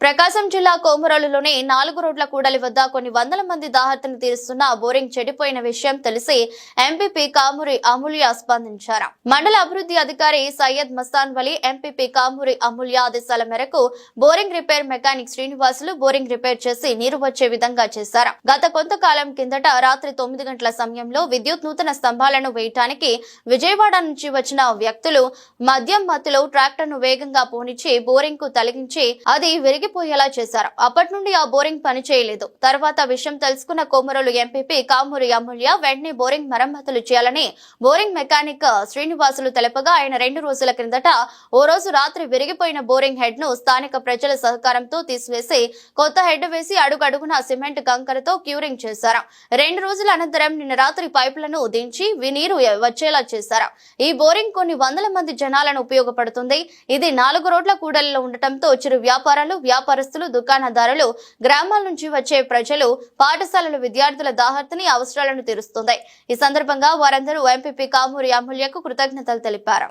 ప్రకాశం జిల్లా కోమరోలులోని నాలుగు రోడ్ల కూడలి వద్ద కొన్ని వందల మంది దాహతను తీరుస్తున్న బోరింగ్ చెడిపోయిన విషయం తెలిసి ఎంపీపీ కామురి అమూల్య స్పందించారు. మండల అభివృద్ధి అధికారి సయ్యద్ మస్తాన్ వలి ఎంపీపీ కామురి అమూల్య ఆదేశాల మేరకు boring repair mechanic Srinivasulu boring repair చేసి నీరు వచ్చే విధంగా చేశారు. గత కొంతకాలం కిందట రాత్రి తొమ్మిది గంటల సమయంలో విద్యుత్ నూతన స్తంభాలను వేయటానికి విజయవాడ నుంచి వచ్చిన వ్యక్తులు మద్యం మత్తులో ట్రాక్టర్ను వేగంగా పోనిచ్చి బోరింగ్కు తొలగించి అది విరిగి విరిగిపోయేలా చేశారు. అప్పటి నుండి ఆ బోరింగ్ పని చేయలేదు తర్వాత విషయం తెలుసుకున్న కోమరోలు ఎంపీపీ కామూరి అమూల్య వెంటనే బోరింగ్ మరమ్మతులు చేయాలని బోరింగ్ మెకానిక్ శ్రీనివాసులు తెలపగా ఆయన రెండు రోజుల క్రిందట ఓ రోజు రాత్రి విరిగిపోయిన బోరింగ్ హెడ్ను స్థానిక ప్రజల సహకారంతో తీసివేసి కొత్త హెడ్ వేసి అడుగడుగున సిమెంట్ కంకరతో క్యూరింగ్ చేశారు. రెండు రోజుల అనంతరం నిన్న రాత్రి పైపులను దించి నీరు వచ్చేలా చేశారు. ఈ బోరింగ్ కొన్ని వందల మంది జనాలను ఉపయోగపడుతుంది. ఇది నాలుగు రోడ్ల కూడలిలో ఉండటంతో చిరు వ్యాపారాలు వ్యాపారస్తులు దుకాణదారులు గ్రామాల నుంచి వచ్చే ప్రజలు పాఠశాలల విద్యార్థుల దాహర్తిని అవసరాలను తీరుస్తుంది. ఈ సందర్భంగా వారందరూ ఎంపీపీ కామూరి అమూల్యకు కృతజ్ఞతలు తెలిపారు.